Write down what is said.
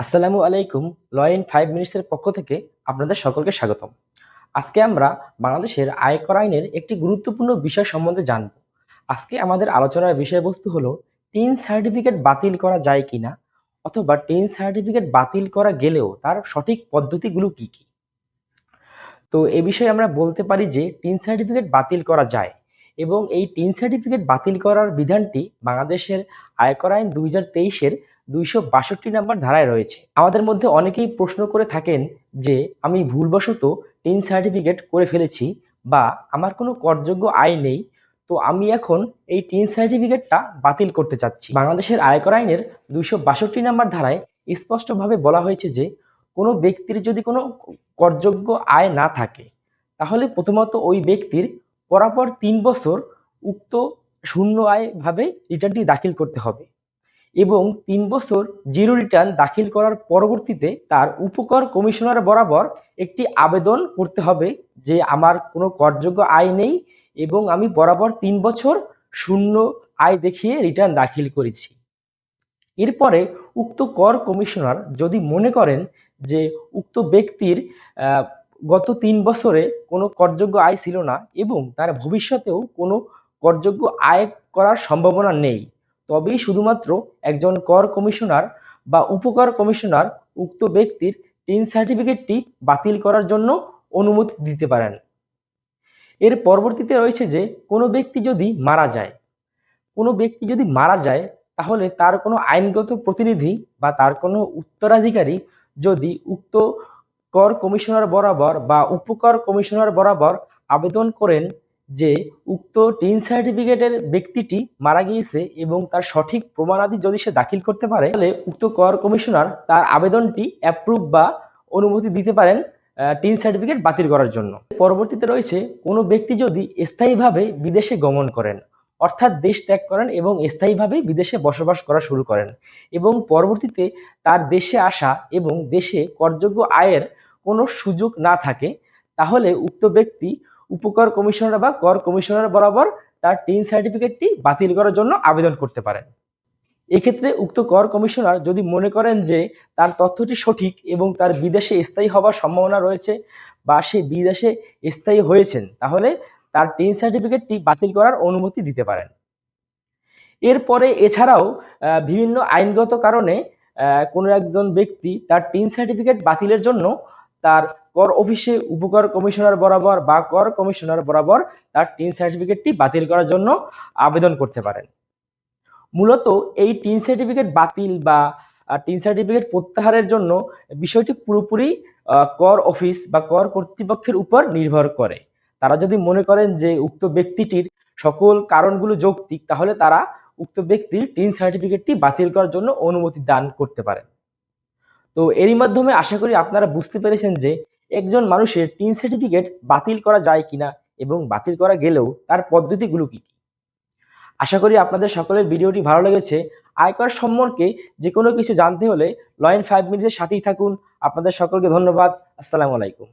আসসালামু আলাইকুম ল ফাইভ মিনিটসের পক্ষ থেকে আপনাদের সকলকে স্বাগতম। আজকে আমরা বাংলাদেশের আয়কর আইনের একটি গুরুত্বপূর্ণ বিষয় সম্বন্ধে জানব। আজকে আমাদের আলোচনার বিষয়বস্তু হলো, টিন সার্টিফিকেট বাতিল করা যায় কিনা অথবা টিন সার্টিফিকেট বাতিল করা গেলেও তার সঠিক পদ্ধতিগুলো কি কি? তো এ বিষয়ে আমরা বলতে পারি যে, টিন সার্টিফিকেট বাতিল করা যায় এবং এই টিন সার্টিফিকেট বাতিল করার বিধানটি বাংলাদেশের আয়কর আইন দুই হাজার তেইশের দুইশো বাষট্টি নম্বর ধারায় রয়েছে। আমাদের মধ্যে অনেকেই প্রশ্ন করে থাকেন যে, আমি ভুলবশত টিন সার্টিফিকেট করে ফেলেছি বা আমার কোনো করযোগ্য আয় নেই, তো আমি এখন এই টিন সার্টিফিকেটটা বাতিল করতে চাচ্ছি। বাংলাদেশের আয়কর আইনের দুইশো বাষট্টি নম্বর ধারায় স্পষ্টভাবে বলা হয়েছে যে, কোনো ব্যক্তির যদি কোনো করযোগ্য আয় না থাকে, তাহলে প্রথমত ওই ব্যক্তির পরাপর তিন বছর উক্ত শূন্য আয়ভাবে রিটার্নটি দাখিল করতে হবে। এবং তিন বছর জিরো রিটার্ন দাখিল করার পরবর্তীতে তার উপকর কমিশনার বরাবর একটি আবেদন করতে হবে যে আমার কোনো করযোগ্য আয় নেই এবং আমি বরাবর তিন বছর শূন্য আয় দেখিয়ে রিটার্ন দাখিল করেছি। এরপরে উক্ত কর কমিশনার যদি মনে করেন যে উক্ত ব্যক্তির গত তিন বছরে কোনো করযোগ্য আয় ছিল না এবং তার ভবিষ্যতেও কোনো করযোগ্য আয় করার সম্ভাবনা নেই তবেই শুধুমাত্র একজন কর কমিশনার বা উপকর কমিশনার উক্ত ব্যক্তির টিন সার্টিফিকেটটি বাতিল করার জন্য অনুমতি দিতে পারেন। এর পরবর্তীতে রয়েছে যে, কোনো ব্যক্তি যদি মারা যায়, কোনো ব্যক্তি যদি মারা যায়, তাহলে তার কোনো আইনগত প্রতিনিধি বা তার কোনো উত্তরাধিকারী যদি উক্ত কর কমিশনার বরাবর বা উপকর কমিশনার বরাবর আবেদন করেন যে উক্ত টিন সার্টিফিকেটের ব্যক্তিটি মারা গিয়েছে এবং তার সঠিক প্রমাণাদি যদি সে দাখিল করতে পারে, তাহলে উক্ত কর কমিশনার তার আবেদনটি অ্যাপ্রুভ বা অনুমতি দিতে পারেন টিন সার্টিফিকেট বাতিল করার জন্য। পরবর্তীতে রয়েছে, কোনো ব্যক্তি যদি স্থায়ীভাবে বিদেশে গমন করেন, অর্থাৎ দেশ ত্যাগ করেন এবং স্থায়ীভাবে বিদেশে বসবাস করা শুরু করেন এবং পরবর্তীতে তার দেশে আসা এবং দেশে করযোগ্য আয়ের কোনো সুযোগ না থাকে তাহলে উক্ত ব্যক্তি উপকর কমিশনার বা কর কমিশনার বরাবর তার টিন সার্টিফিকেটটি বাতিল করার জন্য আবেদন করতে পারেন। এক্ষেত্রে উক্ত কর কমিশনার যদি মনে করেন যে তার তথ্যটি সঠিক এবং তার বিদেশে স্থায়ী হওয়ার সম্ভাবনা রয়েছে বা সে বিদেশে স্থায়ী হয়েছেন, তাহলে তার টিন সার্টিফিকেটটি বাতিল করার অনুমতি দিতে পারেন। এরপরে এছাড়াও বিভিন্ন আইনগত কারণে কোনো একজন ব্যক্তি তার টিন সার্টিফিকেট বাতিলের জন্য তার কর অফিসে উপকর কমিশনার বরাবর বা কর কমিশনার বরাবর তার টিন সার্টিফিকেটটি বাতিল করার জন্য আবেদন করতে পারেন। মূলত এই টিন সার্টিফিকেট বাতিল বা টিন সার্টিফিকেট প্রত্যাহারের জন্য বিষয়টি পুরোপুরি কর অফিস বা কর কর্তৃপক্ষের উপর নির্ভর করে। তারা যদি মনে করেন যে উক্ত ব্যক্তিটির সকল কারণগুলো যৌক্তিক, তাহলে তারা উক্ত ব্যক্তির টিন সার্টিফিকেটটি বাতিল করার জন্য অনুমতি দান করতে পারেন। তো এরই মাধ্যমে আশা করি আপনারা বুঝতে পেরেছেন যে একজন মানুষের টিন সার্টিফিকেট বাতিল করা যায় কিনা এবং বাতিল করা গেলেও তার পদ্ধতিগুলো কি কি? আশা করি আপনাদের সকলের ভিডিওটি ভালো লেগেছে। আয়কর সম্পর্কে যে কোনো কিছু জানতে হলে লয়েন ফাইভ মিনিটের সাথেই থাকুন। আপনাদের সকলকে ধন্যবাদ। আসসালামু আলাইকুম।